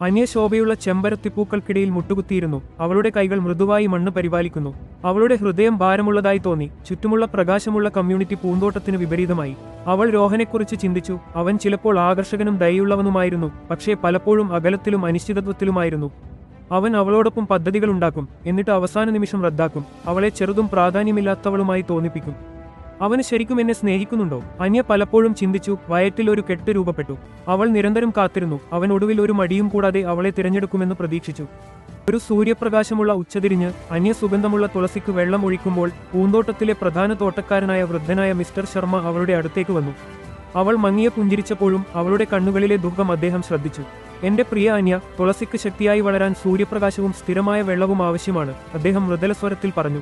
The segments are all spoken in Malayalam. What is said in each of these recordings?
അന്യശോഭയുള്ള ചെമ്പരത്തിപ്പൂക്കൾക്കിടയിൽ മുട്ടുകുത്തിയിരുന്നു. അവളുടെ കൈകൾ മൃദുവായി മണ്ണ് പരിപാലിക്കുന്നു. അവളുടെ ഹൃദയം ഭാരമുള്ളതായി തോന്നി. ചുറ്റുമുള്ള പ്രകാശമുള്ള കമ്മ്യൂണിറ്റി പൂന്തോട്ടത്തിന് വിപരീതമായി. അവൾ രോഹനെക്കുറിച്ച് ചിന്തിച്ചു. അവൻ ചിലപ്പോൾ ആകർഷകനും ദയുള്ളവനുമായിരുന്നു പക്ഷേ പലപ്പോഴും അകലത്തിലും അനിശ്ചിതത്വത്തിലുമായിരുന്നു. അവൻ അവളോടൊപ്പം പദ്ധതികളുണ്ടാക്കും എന്നിട്ട് അവസാന നിമിഷം റദ്ദാക്കും. അവളെ ചെറുതും പ്രാധാന്യമില്ലാത്തവളുമായി തോന്നിപ്പിക്കും. അവന് ശരിക്കും എന്നെ സ്നേഹിക്കുന്നുണ്ടോ? അന്യ പലപ്പോഴും ചിന്തിച്ചു വയറ്റിൽ ഒരു കെട്ട് രൂപപ്പെട്ടു. അവൾ നിരന്തരം കാത്തിരുന്നു. അവൻ ഒടുവിൽ ഒരു മടിയും കൂടാതെ അവളെ തിരഞ്ഞെടുക്കുമെന്ന് പ്രതീക്ഷിച്ചു. ഒരു സൂര്യപ്രകാശമുള്ള ഉച്ചതിരിഞ്ഞ് അന്യ സുഗന്ധമുള്ള തുളസിക്ക് വെള്ളം ഒഴിക്കുമ്പോൾ പൂന്തോട്ടത്തിലെ പ്രധാന തോട്ടക്കാരനായ വൃദ്ധനായ മിസ്റ്റർ ശർമ്മ അവളുടെ അടുത്തേക്ക് വന്നു. അവൾ മങ്ങിയ പുഞ്ചിരിച്ചപ്പോഴും അവളുടെ കണ്ണുകളിലെ ദുഃഖം അദ്ദേഹം ശ്രദ്ധിച്ചു. എന്റെ പ്രിയ അന്യ തുളസിക്ക് ശക്തിയായി വളരാൻ സൂര്യപ്രകാശവും സ്ഥിരമായ വെള്ളവും ആവശ്യമാണ് അദ്ദേഹം മൃദലസ്വരത്തിൽ പറഞ്ഞു.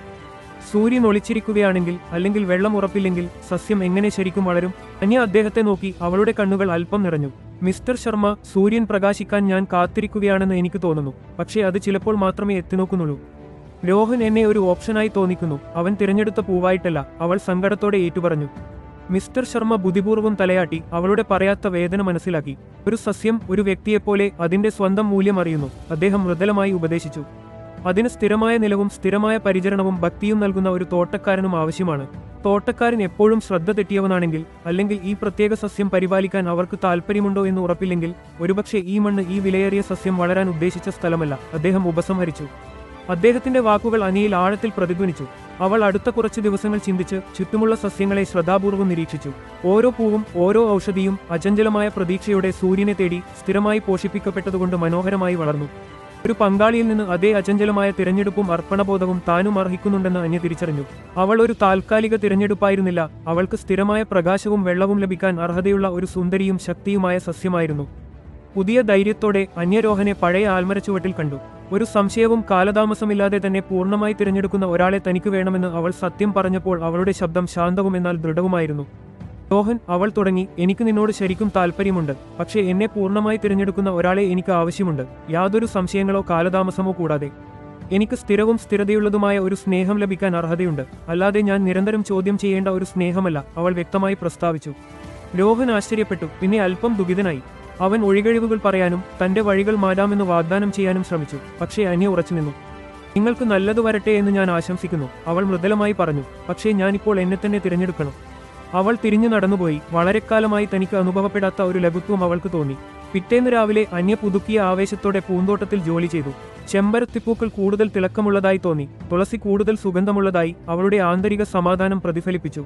സൂര്യൻ ഒളിച്ചിരിക്കുകയാണെങ്കിൽ അല്ലെങ്കിൽ വെള്ളം ഉറപ്പില്ലെങ്കിൽ സസ്യം എങ്ങനെ ശരിക്കും വളരും? അന്യ അദ്ദേഹത്തെ നോക്കി അവളുടെ കണ്ണുകൾ അല്പം നിറഞ്ഞു. മിസ്റ്റർ ശർമ്മ സൂര്യൻ പ്രകാശിക്കാൻ ഞാൻ കാത്തിരിക്കുകയാണെന്ന് എനിക്ക് തോന്നുന്നു. പക്ഷേ അത് ചിലപ്പോൾ മാത്രമേ എത്തിനോക്കുന്നുള്ളൂ. രോഹൻ എന്നെ ഒരു ഓപ്ഷനായി തോന്നിക്കുന്നു. അവൻ തിരഞ്ഞെടുത്ത പൂവായിട്ടല്ല അവൾ സങ്കടത്തോടെ ഏറ്റുപറഞ്ഞു. മിസ്റ്റർ ശർമ്മ ബുദ്ധിപൂർവം തലയാട്ടി അവളുടെ പറയാത്ത വേദന മനസ്സിലാക്കി. ഒരു സസ്യം ഒരു വ്യക്തിയെപ്പോലെ അതിന്റെ സ്വന്തം മൂല്യം അറിയുന്നു. അദ്ദേഹം മൃദലമായി ഉപദേശിച്ചു. അതിന് സ്ഥിരമായ നിലവും സ്ഥിരമായ പരിചരണവും ഭക്തിയും നൽകുന്ന ഒരു തോട്ടക്കാരനും ആവശ്യമാണ്. തോട്ടക്കാരൻ എപ്പോഴും ശ്രദ്ധ തെറ്റിയവനാണെങ്കിൽ അല്ലെങ്കിൽ ഈ പ്രത്യേക സസ്യം പരിപാലിക്കാൻ അവർക്ക് താല്പര്യമുണ്ടോ എന്ന് ഉറപ്പില്ലെങ്കിൽ ഒരുപക്ഷെ ഈ മണ്ണ് ഈ വിലയേറിയ സസ്യം വളരാൻ ഉദ്ദേശിച്ച സ്ഥലമല്ല. അദ്ദേഹം ഉപസംഹരിച്ചു. അദ്ദേഹത്തിന്റെ വാക്കുകൾ അനിയിൽ ആഴത്തിൽ പ്രതിധ്വനിച്ചു. അവൾ അടുത്ത കുറച്ച് ദിവസങ്ങൾ ചിന്തിച്ച് ചുറ്റുമുള്ള സസ്യങ്ങളെ ശ്രദ്ധാപൂർവം നിരീക്ഷിച്ചു. ഓരോ പൂവും ഓരോ ഔഷധിയും അചഞ്ചലമായ പ്രതീക്ഷയോടെ സൂര്യനെ തേടി സ്ഥിരമായി പോഷിപ്പിക്കപ്പെട്ടതുകൊണ്ട് മനോഹരമായി വളർന്നു. ഒരു പങ്കാളിയിൽ നിന്ന് അതേ അചഞ്ചലമായ തിരഞ്ഞെടുപ്പും അർപ്പണബോധവും താനും അർഹിക്കുന്നുണ്ടെന്ന് അന്യ തിരിച്ചറിഞ്ഞു. അവൾ ഒരു താൽക്കാലിക തിരഞ്ഞെടുപ്പായിരുന്നില്ല. അവൾക്ക് സ്ഥിരമായ പ്രകാശവും വെള്ളവും ലഭിക്കാൻ അർഹതയുള്ള ഒരു സുന്ദരിയും ശക്തിയുമായ സസ്യമായിരുന്നു. പുതിയ ധൈര്യത്തോടെ അന്യരോഹനെ പഴയ ആൽമരച്ചുവട്ടിൽ കണ്ടു. ഒരു സംശയവും കാലതാമസമില്ലാതെ തന്നെ പൂർണമായി തിരഞ്ഞെടുക്കുന്ന ഒരാളെ തനിക്ക് വേണമെന്ന് അവൾ സത്യം പറഞ്ഞപ്പോൾ അവളുടെ ശബ്ദം ശാന്തവും എന്നാൽ ദൃഢവുമായിരുന്നു. രോഹൻ അവൾ തുടങ്ങി. എനിക്ക് നിന്നോട് ശരിക്കും താല്പര്യമുണ്ട് പക്ഷേ എന്നെ പൂർണമായി തിരഞ്ഞെടുക്കുന്ന ഒരാളെ എനിക്ക് ആവശ്യമുണ്ട്. യാതൊരു സംശയങ്ങളോ കാലതാമസമോ കൂടാതെ. എനിക്ക് സ്ഥിരവും സ്ഥിരതയുള്ളതുമായ ഒരു സ്നേഹം ലഭിക്കാൻ അർഹതയുണ്ട്. അല്ലാതെ ഞാൻ നിരന്തരം ചോദ്യം ചെയ്യേണ്ട ഒരു സ്നേഹമല്ല അവൾ വ്യക്തമായി പ്രസ്താവിച്ചു. രോഹൻ ആശ്ചര്യപ്പെട്ടു. പിന്നെ അല്പം ദുഃഖിതനായി. അവൻ ഒഴികഴിവുകൾ പറയാനും തന്റെ വഴികൾ മാറ്റാമെന്ന് വാഗ്ദാനം ചെയ്യാനും ശ്രമിച്ചു. പക്ഷേ അന്യ ഉറച്ചുനിന്നു നിങ്ങൾക്ക് നല്ലത് വരട്ടെ എന്ന് ഞാൻ ആശംസിക്കുന്നു അവൾ മൃദുലമായി പറഞ്ഞു. പക്ഷേ ഞാനിപ്പോൾ എന്നെ തന്നെ തിരഞ്ഞെടുക്കണം. അവൾ തിരിഞ്ഞു നടന്നുപോയി. വളരെക്കാലമായി തനിക്ക് അനുഭവപ്പെടാത്ത ഒരു ലഘുത്വം അവൾക്ക് തോന്നി. പിറ്റേന്ന് രാവിലെ അന്യ പുതുക്കിയ ആവേശത്തോടെ പൂന്തോട്ടത്തിൽ ജോലി ചെയ്തു. ചെമ്പരത്തിപ്പൂക്കൾ കൂടുതൽ തിളക്കമുള്ളതായി തോന്നി. തുളസി കൂടുതൽ സുഗന്ധമുള്ളതായി അവളുടെ ആന്തരിക സമാധാനം പ്രതിഫലിപ്പിച്ചു.